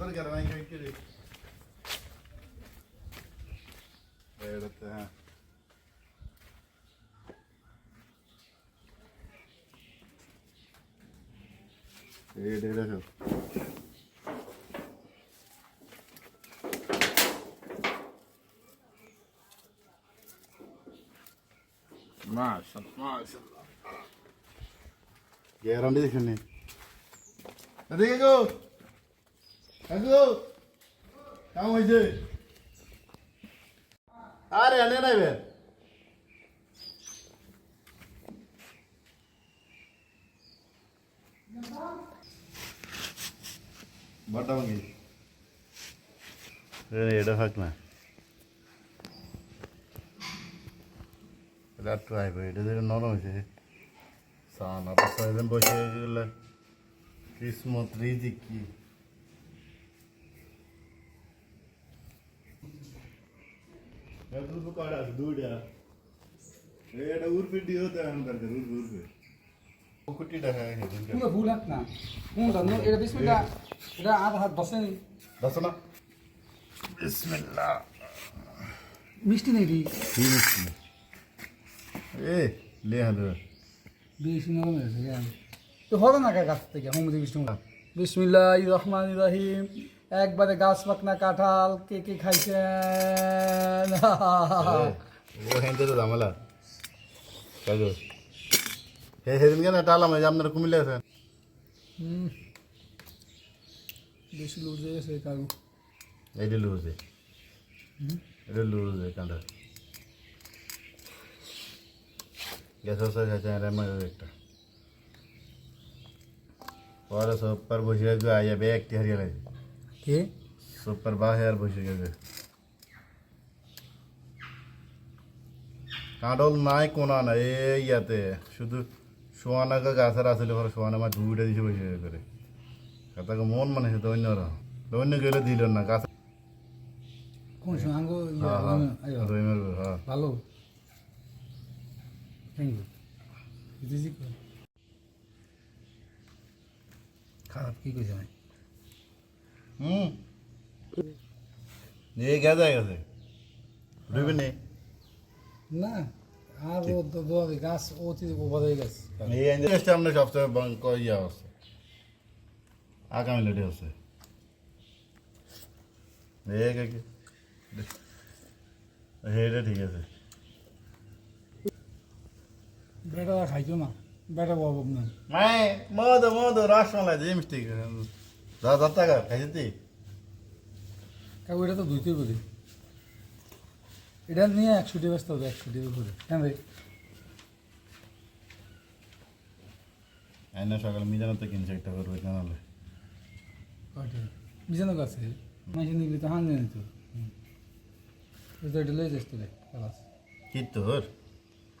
अंदर करना है क्योंकि എടുത്ത് ഏടേടോ ഗ്യാരണ്ടി അതെ കേക്കോ? কেমন হয়েছে আরে এনে নাইবে বড়টা ভাঙি। এটা থাক না। এটা একটু আইবে এটা যেটা নরম হয়েছে সানা দিন বসে গেলে কিসমত রিজিক কি? দুটো কয়টা আছে দুইটা এটা উর্ফিটি হতে কালকে উর্ফি উর্ফি কুটিটা হ্যাঁ হ্যাঁ পুরো ভুল হাত না কোনটা নো এটা বিসমিল্লাহ এটা আধ হাত বসেনি দশ না বিসমিল্লাহ মিষ্টি নেই রে কি মিষ্টি এ লে হলো বেশি নরম হয়েছে কেন তো হবে না কে গাছ থেকে হোমদি বিষ্ণু বিসমিল্লাহ রহমান রহিম একবারে গাছ পাকনা কাঁঠাল কে কে খাইছেন ও হেনতে তো ঝামেলা কাজু হে সেদিন কেন টালাম এই যে আপনারা কুমিল্লা আছেন হুম। বেশি লুজ হয়ে গেছে কারু এইটা লুজে এটা লুজে কাঁদা গ্যাস হচ্ছে খাইছে রেমার একটা পরে সবার বসে গেছে আইয়া বে একটি হারিয়ে লাগে কে? সবার বাহে আর বসে গেছে। কাঁডল নাই কোনা না এই ইয়াতে। শুধু সোয়ানাকে গাছের আসলে পরে সোয়ানা মাছ দুইটা দিছে বসে করে তাকে মন মানে সে দৈন্যরা দৈন্য গেলে দিল না গাছ কোন সঙ্গ হ্যাঁ হ্যাঁ হ্যাঁ। ভালো। থ্যাংক ইউ খারাপ কি কইছে হুম। এই গেছে গেছে। রুবি নেই না আর ও গাছ অতি ওভার গেছে। এই আমরা বঙ্ক ইয়া আছে আগামী লেটে আছে হেটা ঠিক আছে। বেটা খাইছো না? বেটা বাবু না মাই মদ মদ রসমালাই যে মিষ্টি দশ হাজার টাকা খাইছি তুই কাকু এটা তো দুইতে বলি। এটা নিয়ে একশো টাকা ব্যস্ত হবে একশো টাকা করে কেন রে? আইনা সকালে মিজানো তো কিনছে একটা করবে জানালে। বিজানো গাছে মাসে নিবি তো হান জানি তো। এটা লয়ে যাস তোরে খালাস। কি তোর?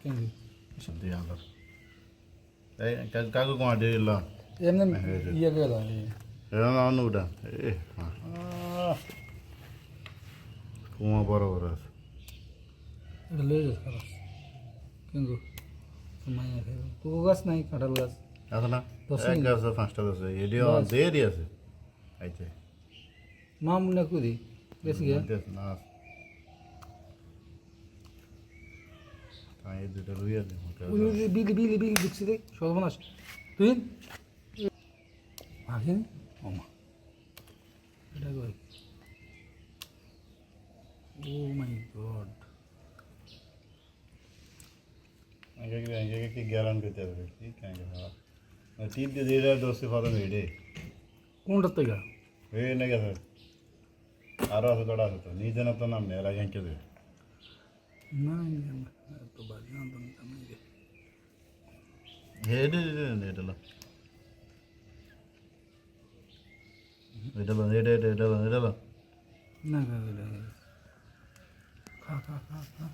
কেন সত্যি এই কাকু কোমা দিয়ে এমনি হ্যাঁ। ইয়ে গেল অন্য উঠা এ কুমা বড় বড় আছে এটা লয়ে যাস খালাস কেন গো মাইয়া খাইব কোকো গাছ নাই কাঁঠাল গাছ আছে না এক। আছে পাঁচটা আছে এডিও দশ। দেরি আছে আইতে মা মনে করি গেছি গে না তাই দুটো রুই আছে ওই ওই যে বিলি বিলি বিলি দেখছি রে সর্বনাশ তুই মাখিন ও মা এটা কই ও মাই গড আগে কি আগে কি গ্যারান করতে হবে কি কাজ হ্যাঁ টিপ দিয়ে দিয়ে দেয় দোষে ফরম হেডে কোনটার থেকে হয়ে না গেছে আরও আছে তোরা আছে তো নিজে না তো নাম নেই এরা জানকে দেবে না তো বাজি না তো আমি রে হেডে এটালো এটালো হেডে হেডে এটালো এটালো না খা খা খা খা